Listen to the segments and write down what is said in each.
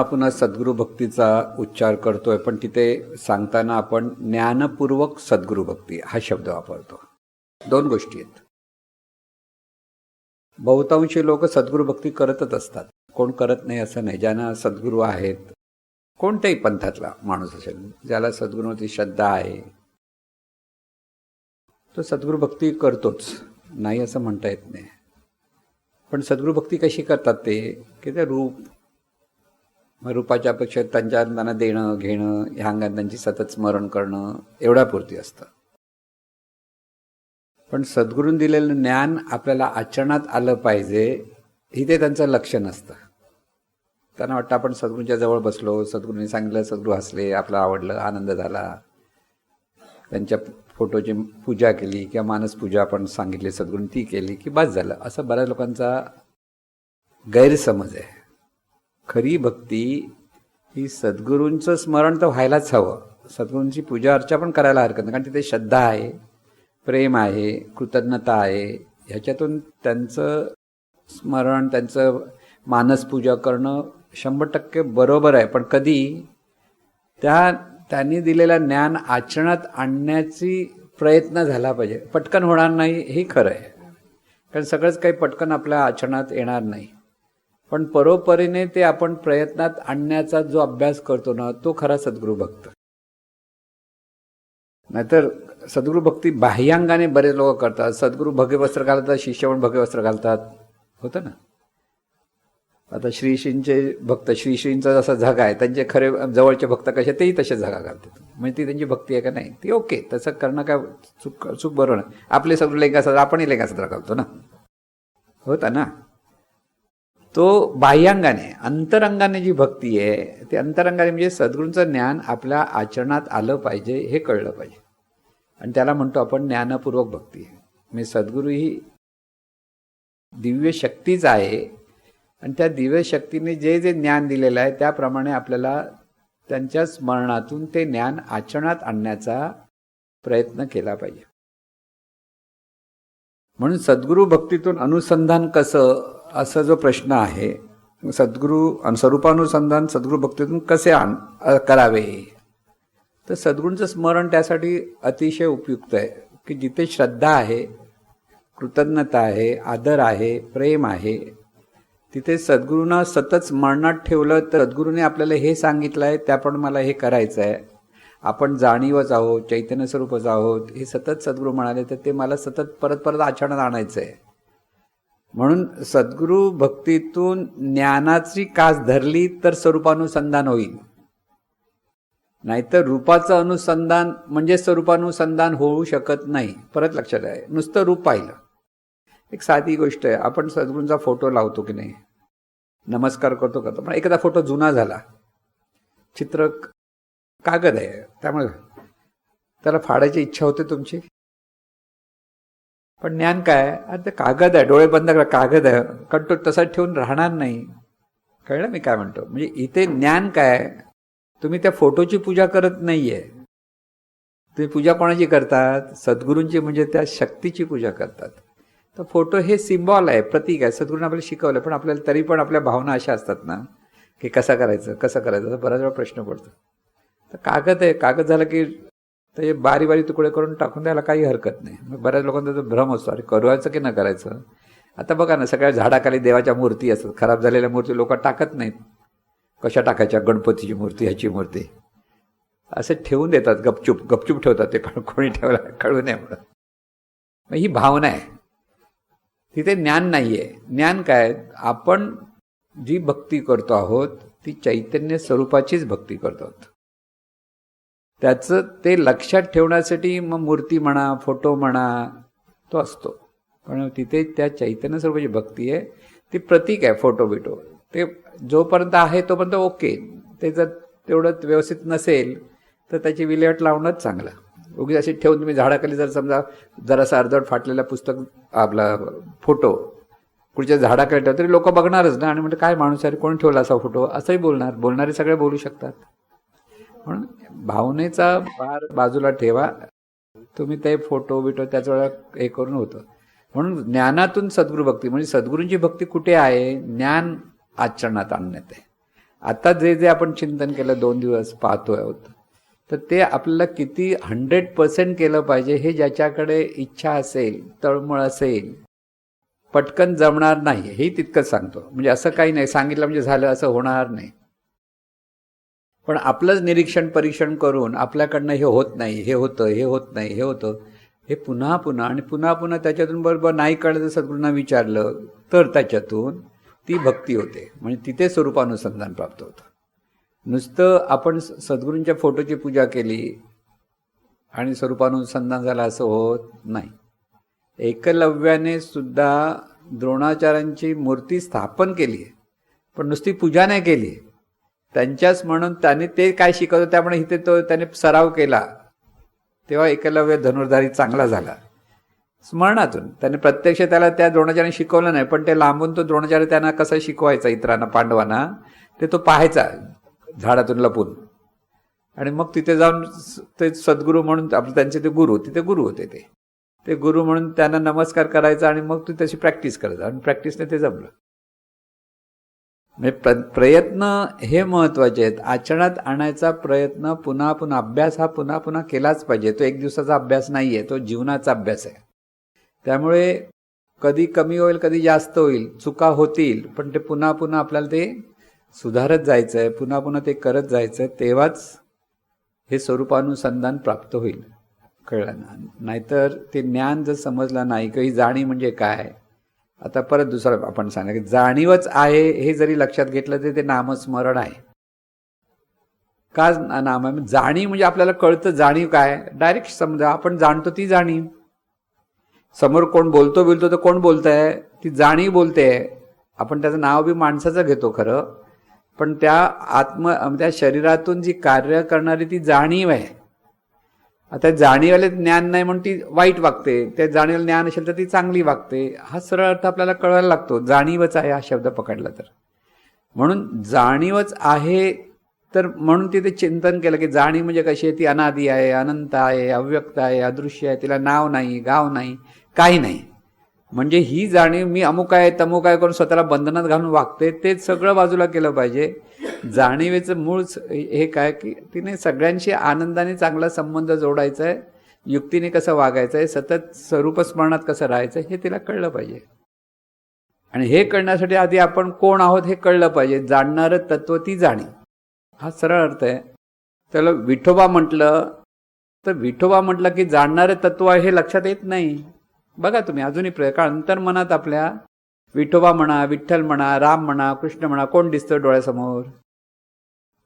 आपण सद्गुरु भक्तीचा उच्चार करतोय पण तिथे सांगताना आपण ज्ञानपूर्वक सद्गुरु भक्ती हा शब्द वापरतो. दोन गोष्टी आहेत. बहुतांशी लोक सद्गुरु भक्ती करतच असतात. कोण करत नाही असं नाही. ज्यांना सद्गुरू आहेत कोणत्याही पंथातला माणूस असेल ज्याला सद्गुरूची श्रद्धा आहे तो सद्गुरू भक्ती करतोच. नाही असं म्हणता येत नाही. पण सद्गुरू भक्ती कशी करतात ते? की ते रूप मग रूपाच्या अपेक्षा त्यांच्या त्यांना देणं घेणं ह्या अंगात त्यांची सतत स्मरण करणं एवढ्यापुरती असतं. पण सद्गुरून दिलेलं ज्ञान आपल्याला आचरणात आलं पाहिजे ही ते त्यांचं लक्ष नसतं. त्यांना वाटतं आपण सद्गुरूंच्या जवळ बसलो सद्गुरूंनी सांगितलं सद्गुरू हसले आपलं आवडलं आनंद झाला. त्यांच्या फोटोची पूजा केली किंवा मानस पूजा आपण सांगितली सद्गुरून ती केली की बस झालं. असं बऱ्याच लोकांचा गैरसमज आहे. खरी भक्ती ही सद्गुरूंचं स्मरण तर व्हायलाच हवं. सद्गुरूंची पूजा अर्चा पण करायला हरकत नाही कारण तिथे श्रद्धा आहे प्रेम आहे कृतज्ञता आहे. ह्याच्यातून त्यांचं स्मरण त्यांचं मानसपूजा करणं शंभर टक्के बरोबर आहे. पण कधी त्या त्यांनी दिलेलं ज्ञान आचरणात आणण्याची प्रयत्न झाला पाहिजे. पटकन होणार नाही हे खरं आहे. कारण सगळंच काही पटकन आपल्या आचरणात येणार नाही. पण परोपरीने ते आपण प्रयत्नात आणण्याचा जो अभ्यास करतो ना तो खरा सद्गुरू भक्त. नाहीतर सद्गुरू भक्ती बाह्यांगाने बरेच लोक करतात. सद्गुरू भगे वस्त्र घालतात शिष्य पण भगे वस्त्र घालतात. होतं ना? आता श्रीश्रींचे भक्त श्रीश्रींचा जसा झगा आहे त्यांचे खरे जवळचे भक्त कसे तेही तसे झगा घालतात. म्हणजे ती त्यांची भक्ती आहे का नाही? ती ओके तसं करणं काय चूक चूक बरोबर नाही. आपले सगळे लेंगा सदरा आपणही लेंगा सदरा घालतो ना? होता ना? तो बाह्यांगाने अंतरंगाने जी भक्ती आहे ती अंतरंगाने म्हणजे सद्गुरूंचं ज्ञान आपल्या आचरणात आलं पाहिजे हे कळलं पाहिजे. आणि त्याला म्हणतो आपण ज्ञानपूर्वक भक्ती. म्हणजे सद्गुरू ही दिव्य शक्तीच आहे. आणि त्या दिव्य शक्तीने जे जे ज्ञान दिलेलं आहे त्याप्रमाणे आपल्याला त्यांच्या स्मरणातून ते ज्ञान आचरणात आणण्याचा प्रयत्न केला पाहिजे. म्हणून सद्गुरू भक्तीतून अनुसंधान कसं असा जो प्रश्न आहे सद्गुरू स्वरूपानुसंधान सद्गुरू भक्तीतून कसे आण करावे? तर सद्गुरूंचं स्मरण त्यासाठी अतिशय उपयुक्त आहे की जिथे श्रद्धा आहे कृतज्ञता आहे आदर आहे प्रेम आहे तिथे सद्गुरूंना सतत स्मरणात ठेवलं तर सद्गुरूने आपल्याला हे सांगितलं आहे त्यापण मला हे करायचं आहे आपण जाणीवच आहोत चैतन्य स्वरूपच आहोत हे सतत सद्गुरू म्हणाले तर ते मला सतत परत परत आचरणात आणायचं आहे म्हणून सद्गुरू भक्तीतून ज्ञानाची कास धरली तर स्वरूपानुसंधान होईल. नाहीतर रूपाचं अनुसंधान म्हणजे स्वरूपानुसंधान होऊ शकत नाही. परत लक्षात आहे. नुसतं रूप पाहिलं. एक साधी गोष्ट आहे. आपण सद्गुरूंचा फोटो लावतो की नाही? नमस्कार करतो करतो पण एखादा फोटो जुना झाला. चित्र कागद आहे. त्यामुळे त्याला फाडायची इच्छा होते तुमची? पण ज्ञान काय? आता ते कागद आहे डोळे बंद करा कागद आहे. कंट्रोल तसा ठेवून राहणार नाही. कळलं मी काय म्हणतो? म्हणजे इथे ज्ञान काय? तुम्ही त्या फोटोची पूजा करत नाहीये. तुम्ही पूजा कोणाची करतात? सद्गुरूंची म्हणजे त्या शक्तीची पूजा करतात. तर फोटो हे सिम्बॉल आहे प्रतीक आहे. सद्गुरूंना आपल्याला शिकवलं पण आपल्याला तरी पण आपल्या भावना अशा असतात ना की कसं करायचं कसं करायचं? बऱ्याच बराच वेळा प्रश्न पडतो. तर कागद आहे. कागद झाला की तर हे बारी बारी तुकडे करून टाकून द्यायला काही हरकत नाही. मग बऱ्याच लोकांचा तो भ्रम असतो अरे करायचं की न करायचं? आता बघा ना सगळ्या झाडाखाली देवाच्या मूर्ती असतात. खराब झालेल्या मूर्ती लोक टाकत नाहीत. कशा टाकायच्या? गणपतीची मूर्ती ह्याची मूर्ती. असे ठेवून देतात गपचूप गपचूप ठेवतात ते कोणी ठेवला कळू नये म्हणून. मग ही भावना आहे. तिथे ज्ञान नाही आहे ज्ञान काय? आपण जी भक्ती करतो आहोत ती चैतन्य स्वरूपाचीच भक्ती करतो आहोत. त्याचं ते लक्षात ठेवण्यासाठी मग मूर्ती म्हणा फोटो म्हणा तो असतो. पण तिथे त्या चैतन्य स्वरूपाची भक्ती आहे. ती प्रतीक आहे फोटो बिटो. ते जोपर्यंत आहे तोपर्यंत ओके. ते जर तेवढं व्यवस्थित नसेल तर त्याची विल्हेवाट लावणंच चांगलं. उगी अशी ठेवून तुम्ही झाडाखाली जर समजा जरासा अर्धवट फाटलेला पुस्तक आपला फोटो कुठच्या झाडाकडे ठेवतो तरी लोक बघणारच ना. आणि म्हणजे काय माणूस आहे? कोण ठेवला असा फोटो? असंही बोलणार. बोलणारे सगळे बोलू शकतात. म्हणून भावनेचा फार बाजूला ठेवा. तुम्ही ते फोटो बिटो त्याच वेळा हे करून होतं. म्हणून ज्ञानातून सद्गुरू भक्ती म्हणजे सद्गुरूंची भक्ती कुठे आहे? ज्ञान आचरणात आणण्यात आहे. आता जे जे आपण चिंतन केलं दोन दिवस पाहतोय आहोत तर ते आपल्याला किती हंड्रेड पर्सेंट केलं पाहिजे हे ज्याच्याकडे इच्छा असेल तळमळ असेल पटकन जमणार नाही हे तितकंच सांगतो. म्हणजे असं काही नाही सांगितलं म्हणजे झालं असं होणार नाही. पण आपलंच निरीक्षण परीक्षण करून आपल्याकडनं हे होत नाही हे होतं हे होत नाही हे होतं हे पुन्हा पुन्हा आणि पुन्हा पुन्हा त्याच्यातून बरोबर नाही कळलं तर सद्गुरूंना विचारलं तर त्याच्यातून ती भक्ती होते. म्हणजे तिथे स्वरूपानुसंधान प्राप्त होतं. नुसतं आपण स- सद्गुरूंच्या फोटोची पूजा केली आणि स्वरूपानुसंधान झालं असं होत नाही. एकलव्याने सुद्धा द्रोणाचार्यांची मूर्ती स्थापन केली आहे पण नुसती पूजा नाही केली आहे त्यांच्याच म्हणून त्याने ते काय शिकवलं त्यामुळे इथे तो त्याने सराव केला. तेव्हा एकलव्य धनुर्धारी चांगला झाला. स्मरणातून. त्याने प्रत्यक्ष त्याला त्या द्रोणाचार्याने शिकवलं नाही पण ते लांबून तो द्रोणाचार्य त्यांना कसं शिकवायचा इतरांना पांडवांना ते तो पाहायचा झाडातून लपून. आणि मग तिथे जाऊन स- ते सद्गुरू म्हणून आपले त्यांचे ते गुरु तिथे गुरु होते ते. ते गुरु म्हणून त्यांना नमस्कार करायचा आणि मग तू तशी प्रॅक्टिस करायचा आणि प्रॅक्टिसने ते जमलं. म्हणजे प्र प्रयत्न हे महत्त्वाचे आहेत. आचरणात आणायचा प्रयत्न पुन्हा पुन्हा अभ्यास हा पुन्हा पुन्हा केलाच पाहिजे. तो एक दिवसाचा अभ्यास नाही आहे तो जीवनाचा अभ्यास आहे. त्यामुळे कधी कमी होईल कधी जास्त होईल चुका होतील पण ते पुन्हा पुन्हा आपल्याला ते सुधारत जायचं आहे पुन्हा पुन्हा ते करत जायचं आहे तेव्हाच हे स्वरूपानुसंधान प्राप्त होईल. कळलं ना? नाहीतर ते ज्ञान जर समजलं नाही काही जाणीव म्हणजे काय? आता परत दुसरं आपण सांगा की जाणीवच आहे हे जरी लक्षात घेतलं तरी ते नामस्मरण आहे. का ना- नाम आहे? जाणीव म्हणजे आपल्याला कळतं जाणीव काय? डायरेक्ट समजा आपण जाणतो ती जाणीव. समोर कोण बोलतो बोलतो तर कोण बोलतंय? ती जाणीव बोलते. आपण त्याचं नाव बी माणसाचं घेतो खरं. पण त्या आत्म त्या शरीरातून जी कार्य करणारी ती जाणीव आहे. आता जाणीवाले ज्ञान नाही म्हणून ती वाईट वागते. त्या जाणीवाला ज्ञान असेल तर ती चांगली वागते. हा सरळ अर्थ आपल्याला कळायला लागतो. जाणीवच आहे हा शब्द पकडला तर. म्हणून जाणीवच आहे तर म्हणून तिथे चिंतन केलं की जाणीव म्हणजे कशी आहे? ती अनादी आहे अनंत आहे अव्यक्त आहे अदृश्य आहे तिला नाव नाही गाव नाही काही नाही. म्हणजे ही जाणीव मी अमुक आहे तमुक आहे करून स्वतःला बंधनात घालून वागते ते सगळं बाजूला केलं पाहिजे. जाणीवेचं मूळ हे काय की तिने सगळ्यांशी आनंदाने चांगला संबंध जोडायचा आहे युक्तीने कसं वागायचं आहे सतत स्वरूपस्मरणात कसं राहायचं हे तिला कळलं पाहिजे. आणि हे कळण्यासाठी आधी आपण कोण आहोत हे कळलं पाहिजे. जाणणारं तत्व ती जाणीव. हा सरळ अर्थ आहे. त्याला विठोबा म्हटलं तर विठोबा म्हटलं की जाणणारं तत्व आहे हे लक्षात येत नाही. बघा तुम्ही अजूनही प्रयोग. कारण अंतर्मनात आपल्या विठोबा म्हणा विठ्ठल म्हणा राम म्हणा कृष्ण म्हणा कोण दिसतं डोळ्यासमोर?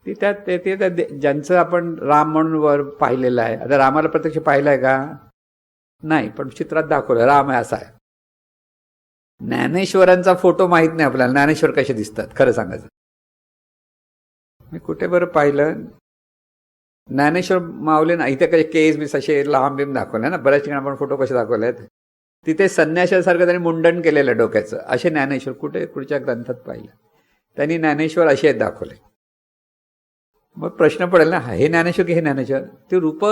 ती त्यात ते ते त्या दे- ज्यांचं आपण राम म्हणून वर पाहिलेलं आहे. आता रामाला प्रत्यक्ष पाहिलं आहे का? नाही पण चित्रात दाखवलं राम आहे असा आहे. ज्ञानेश्वरांचा फोटो माहीत नाही आपल्याला. ज्ञानेश्वर कसे दिसतात? खरं सांगायचं. मी कुठे बरं पाहिलं? ज्ञानेश्वर मावले ना इथे कसे केस बीस असे लांब बिम दाखवले ना? बऱ्याच ठिकाणी आपण फोटो कसे दाखवले आहेत तिथे संन्याशासारखं त्यांनी मुंडन केलेलं डोक्याचं. असे ज्ञानेश्वर कुठे कुठच्या ग्रंथात पाहिलं. त्यांनी ज्ञानेश्वर असे आहेत दाखवले. मग प्रश्न पडेल ना हे ज्ञानेश्वर की हे ज्ञानेश्वर? ते रूप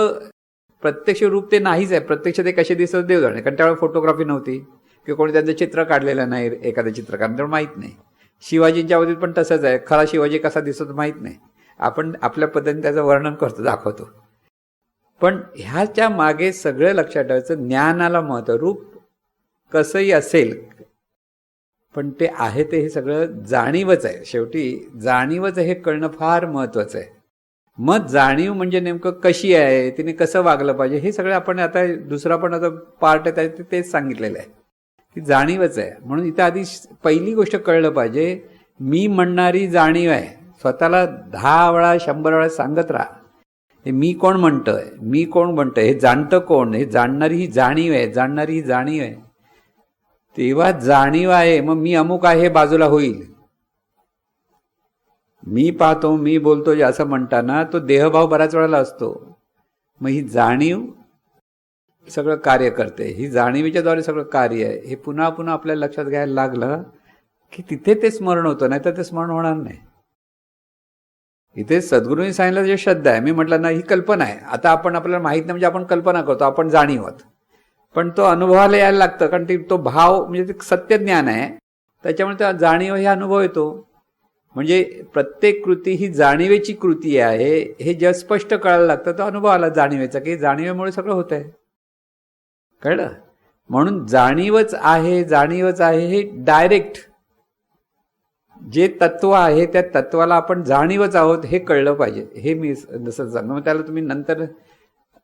प्रत्यक्ष रूप ते नाहीच आहे. प्रत्यक्ष ते कसे दिसत देव जाणे कारण त्यावेळेला फोटोग्राफी नव्हती. किंवा कोणी त्यांचं चित्र काढलेलं नाही एखादं चित्रकार तर माहीत नाही. शिवाजींच्या बाबतीत पण तसंच आहे. खरा शिवाजी कसा दिसतो माहीत नाही. आपण आपल्या पद्धतीने त्याचं वर्णन करतो दाखवतो. पण ह्याच्या मागे सगळं लक्षात ठेवायचं ज्ञानाला महत्त्व रूप कसंही असेल पण ते आहे ते हे सगळं जाणीवच आहे. शेवटी जाणीवच हे कळणं फार महत्वाचं आहे. मग जाणीव म्हणजे नेमकं कशी आहे तिने कसं वागलं पाहिजे हे सगळं आपण आता दुसरा पण आता पार्ट आहे त्यात तेच सांगितलेलं आहे. ती जाणीवच आहे. म्हणून इथं आधी पहिली गोष्ट कळलं पाहिजे मी म्हणणारी जाणीव आहे. स्वतःला दहा वेळा शंभर वेळा सांगत राहा. हे मी कोण म्हणतोय? मी कोण म्हणतोय? हे जाणतं कोण? हे जाणणारी ही जाणीव आहे जाणणारी ही जाणीव आहे. तेव्हा जाणीव आहे मग मी अमुक आहे हे बाजूला होईल. मी पाहतो मी बोलतो जे असं म्हणताना तो देहभाव बऱ्याच वेळेला असतो. मग ही जाणीव सगळं कार्य करते. ही जाणीवीच्या द्वारे सगळं कार्य आहे. हे पुन्हा पुन्हा आपल्या लक्षात घ्यायला लागलं की तिथे ते स्मरण होतं नाही तर ते स्मरण होणार नाही. इथे सद्गुरूंनी सांगितलं जे श्रद्धा आहे. मी म्हटलं ना ही कल्पना आहे. आता आपण आपल्याला माहीत नाही म्हणजे आपण कल्पना करतो आपण जाणीव आहोत. पण तो अनुभवाला यायला लागतं कारण ती तो भाव म्हणजे ते सत्य ज्ञान आहे. त्याच्यामुळे त्या जाणीव हे अनुभव येतो. म्हणजे प्रत्येक कृती ही जाणीवेची कृती आहे हे जेव्हा स्पष्ट कळायला लागतं तो अनुभव आला जाणीवेचा की जाणीवेमुळे सगळं होत आहे कळलं? म्हणून जाणीवच आहे जाणीवच आहे हे डायरेक्ट जे तत्व आहे त्या तत्वाला आपण जाणीवच आहोत हे कळलं पाहिजे. हे मी जसं सांगतो मग त्याला तुम्ही नंतर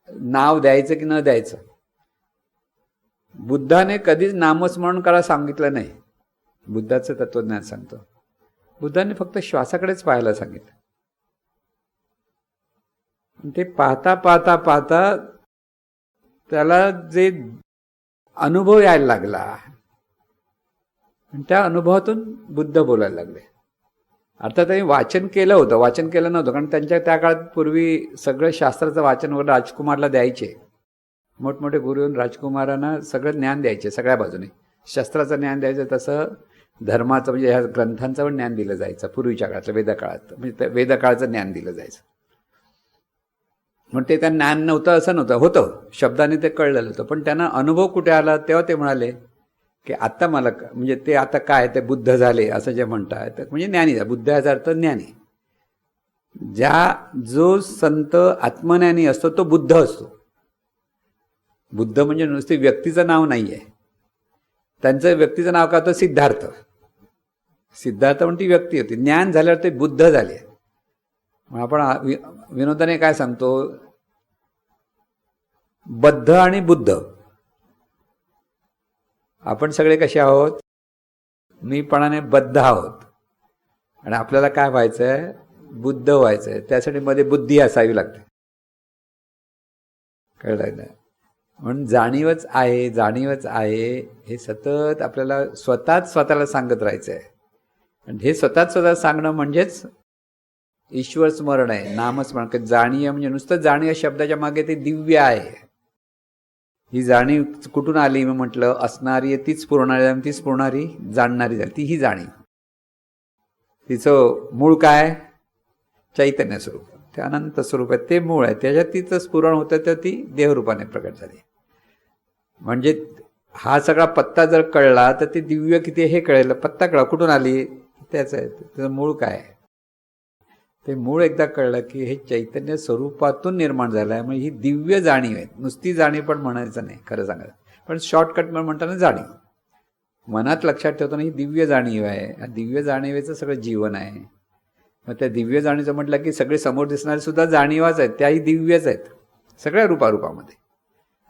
नाव द्यायचं की न द्यायचं? बुद्धाने कधीच नामस्मरण करा सांगितलं नाही. बुद्धाचं तत्वज्ञान सांगतो. बुद्धाने फक्त श्वासाकडेच पाहायला सांगितलं. ते पाहता पाहता पाहता त्याला जे अनुभव यायला लागला. त्या अनुभवातून बुद्ध बोलायला लागले. अर्थात त्यांनी वाचन केलं होतं. वाचन केलं नव्हतं. कारण त्यांच्या त्या काळात पूर्वी सगळं शास्त्राचं वाचन वगैरे राजकुमारला द्यायचे. मोठमोठे गुरु येऊन राजकुमारांना सगळं ज्ञान द्यायचे सगळ्या बाजूने. शस्त्राचं ज्ञान द्यायचं तसं धर्माचं म्हणजे ह्या ग्रंथांचं पण ज्ञान दिलं जायचं पूर्वीच्या काळातलं वेदकाळात म्हणजे वेदकाळचं वेदकाळाचं ज्ञान दिलं जायचं. मग ते त्या ज्ञान नव्हतं असं नव्हतं होतं. शब्दाने ते कळलेलं होतं. पण त्यांना अनुभव कुठे आला तेव्हा ते म्हणाले की आत्ता मला म्हणजे ते आता काय ते बुद्ध झाले असं जे म्हणतात तर म्हणजे ज्ञानी बुद्ध याचा अर्थ ज्ञानी. ज्या जो संत आत्मज्ञानी असतो तो बुद्ध असतो. बुद्ध म्हणजे नुसते व्यक्तीचं नाव नाही आहे त्यांचं व्यक्तीचं नाव काय होतं? सिद्धार्थ. सिद्धार्थ म्हणजे ती व्यक्ती होती. ज्ञान झाल्यावर ते बुद्ध झाले. मग आपण विनोदाने काय सांगतो? बद्ध आणि बुद्ध. आपण सगळे कसे आहोत? मीपणाने बद्ध आहोत. आणि आपल्याला काय व्हायचंय? बुद्ध व्हायचंय. त्यासाठी मध्ये बुद्धी असावी लागते. कळलं ना? म्हणून जाणीवच आहे जाणीवच आहे हे सतत आपल्याला स्वतःच स्वतःला सांगत राहायचं आहे आणि हे स्वतःच स्वतः सांगणं म्हणजेच ईश्वर स्मरण आहे नामस्मरण. जाणीव म्हणजे नुसतं जाणीव या शब्दाच्या मागे ते दिव्य आहे. ही जाणीव कुठून आली? मी म्हटलं असणारी तीच पुरणारी तीच पुरणारी जाणणारी झाली. ती ही जाणीव. तिचं मूळ काय? चैतन्य स्वरूप. ते अनंत स्वरूप आहे. ते मूळ आहे. त्याच्यात तिचं स्फुरण होतं तर ती देहरूपाने प्रकट झाली. म्हणजे हा सगळा पत्ता जर कळला तर ते दिव्य किती हे कळलं. पत्ता कळा कुठून आली? त्याच आहे. त्याचं मूळ काय आहे? ते मूळ एकदा कळलं की हे चैतन्य स्वरूपातून निर्माण झालं आहे. म्हणजे ही दिव्य जाणीव आहे. नुसती जाणीव पण म्हणायचं नाही खरं सांगायचं. पण शॉर्टकट म्हणून म्हणताना जाणीव. मनात लक्षात ठेवताना ही दिव्य जाणीव आहे. दिव्य जाणीवेचं सगळं जीवन आहे. मग त्या दिव्य जाणीवचं म्हटलं की सगळे समोर दिसणारे सुद्धा जाणीवाच आहेत. त्याही दिव्यच आहेत. सगळ्या रूपारूपामध्ये.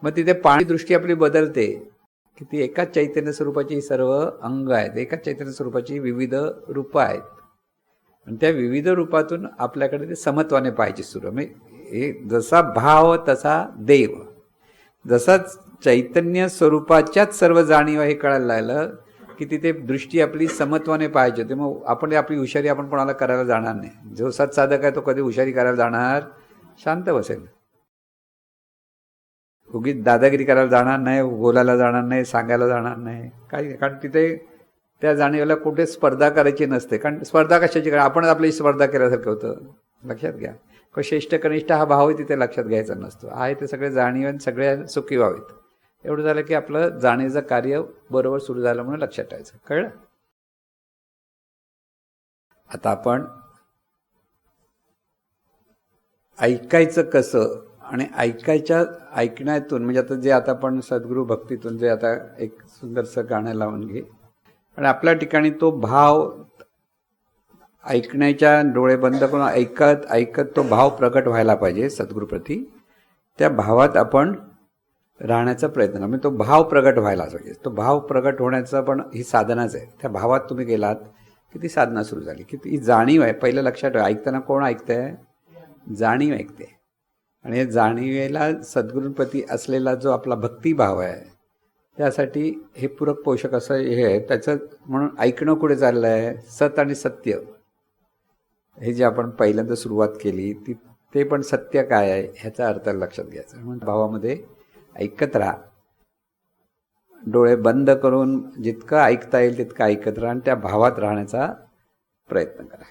मग तिथे पाणी दृष्टी आपली बदलते की ती एकाच चैतन्य स्वरूपाची सर्व अंग आहेत एकाच चैतन्य स्वरूपाची विविध रूपं आहेत. आणि त्या विविध रूपातून आपल्याकडे ते समत्वाने पाहिजे सुरू म्हणजे हे जसा भाव तसा देव. जसा चैतन्य स्वरूपाच्याच सर्व जाणीव हे कळायला लागलं की तिथे दृष्टी आपली समत्वाने पाहिजे होती. मग आपण आपली हुशारी आपण कोणाला करायला जाणार नाही. जो सत्साधक आहे तो कधी हुशारी करायला जाणार? शांत बसेल. उगीच दादागिरी करायला जाणार नाही बोलायला जाणार नाही सांगायला जाणार नाही. काही कारण तिथे त्या जाणीवेला कुठे स्पर्धा करायची नसते. कारण स्पर्धा कशाची कारण आपणच आपली स्पर्धा केल्यासारखं होतं. लक्षात घ्या. श्रेष्ठ कनिष्ठ हा भाव तिथे लक्षात घ्यायचा नसतो. आहे ते सगळे जाणीव सगळ्या सुखी व्हावेत. एवढं झालं की आपलं जाणीचं कार्य बरोबर सुरू झालं म्हणून लक्षात ठेवायचं. कळलं? आता आपण ऐकायचं कसं? आणि ऐकायच्या ऐकण्यातून म्हणजे आता जे आता आपण सद्गुरू भक्तीतून जे आता एक सुंदरसं गाणं लावून घे. आणि आपल्या ठिकाणी तो भाव ऐकण्याच्या डोळे बंद करून ऐकत ऐकत तो भाव प्रकट व्हायला पाहिजे सद्गुरूप्रती त्या भावात आपण राहण्याचा प्रयत्न म्हणजे तो भाव प्रगट व्हायला पाहिजे. तो भाव प्रगट होण्याचं पण ही साधनाच आहे. त्या भावात तुम्ही गेलात की ती साधना सुरू झाली की ती जाणीव आहे. पहिलं लक्षात ठेवा ऐकताना कोण ऐकतंय? जाणीव ऐकते. आणि जाणीवेला सद्गुरूंप्रती असलेला जो आपला भक्तिभाव आहे त्यासाठी हे पूरक पोषक असं हे आहे. त्याचं म्हणून ऐकणं कुठे चाललं आहे सत आणि सत्य. हे जे आपण पहिल्यांदा सुरुवात केली ती ते पण सत्य काय आहे ह्याचा अर्थ लक्षात घ्यायचा म्हणून भावामध्ये ऐकत राहा. डोळे बंद करून जितकं ऐकता येईल तितकं ऐकत राहा आणि त्या भावात राहण्याचा प्रयत्न करा.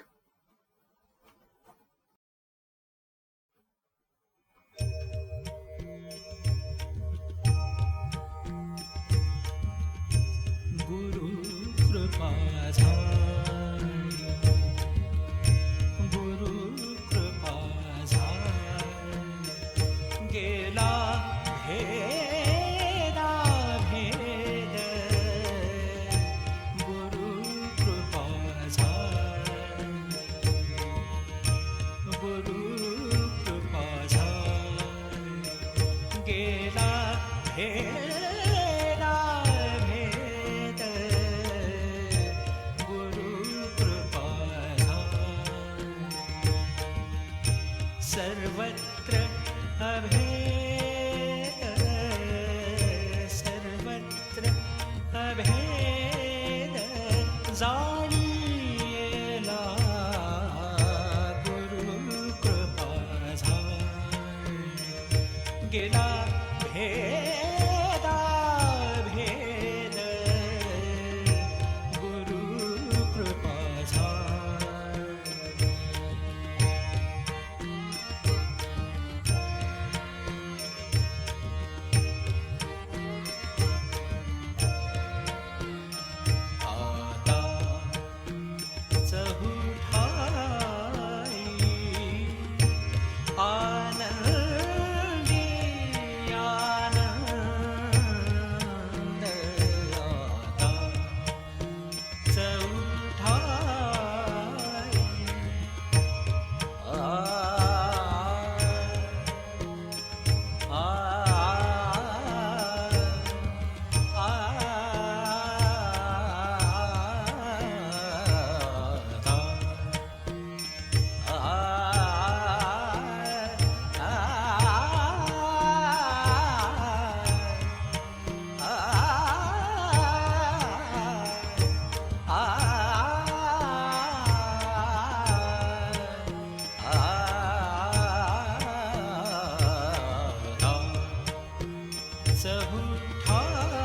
उठा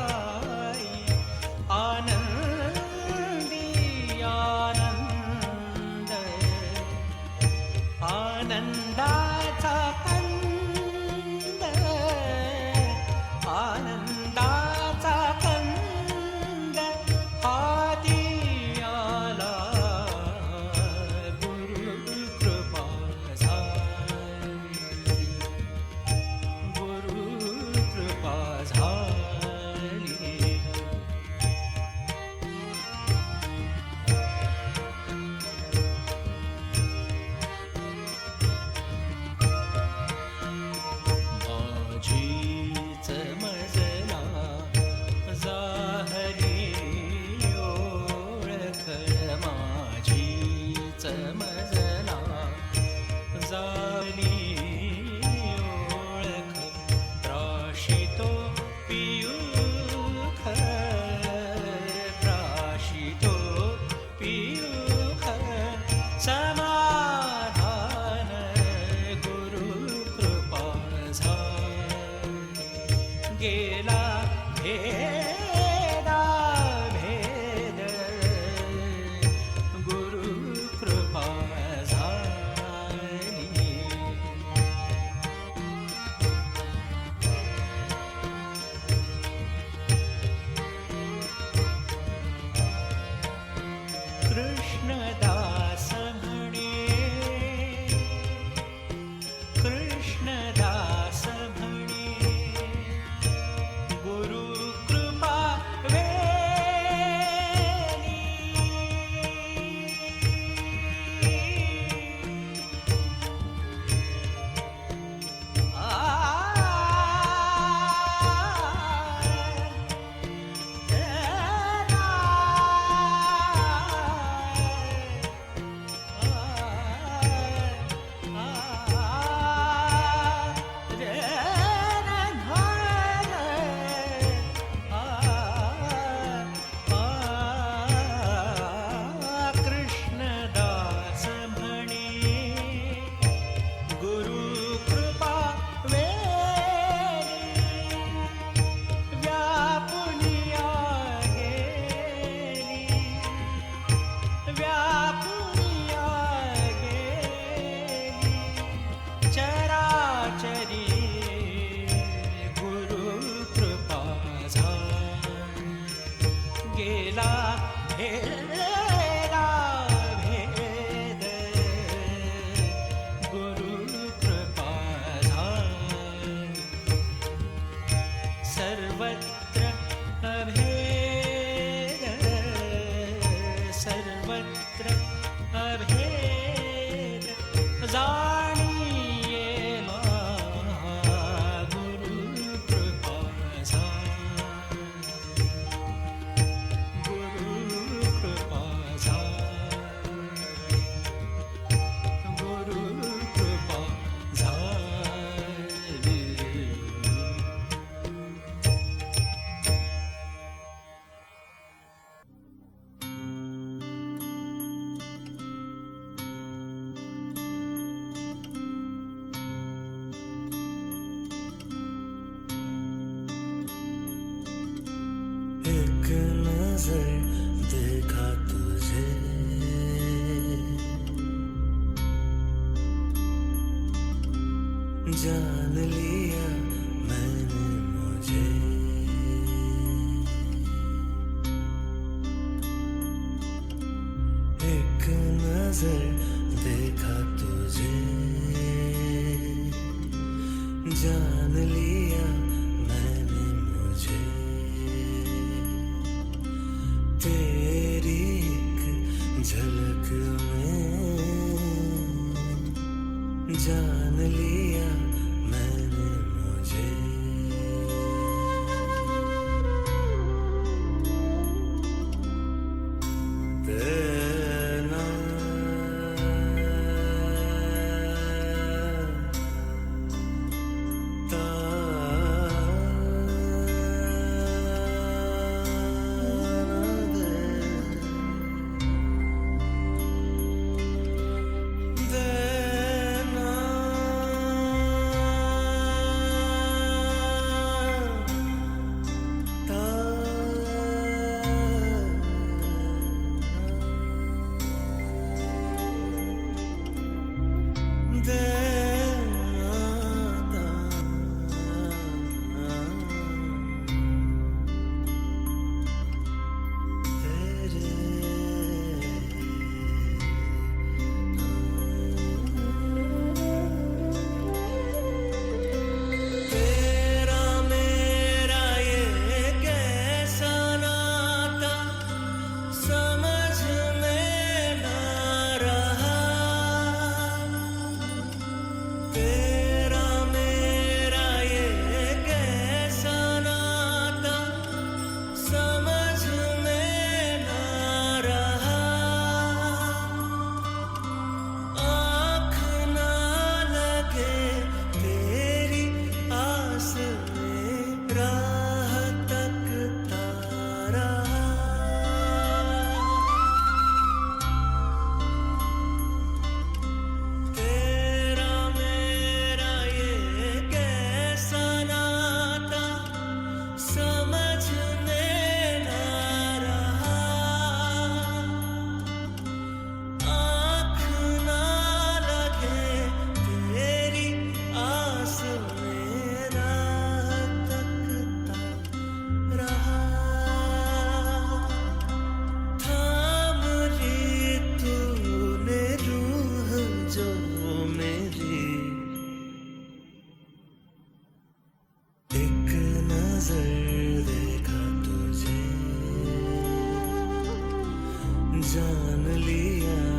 में राह जान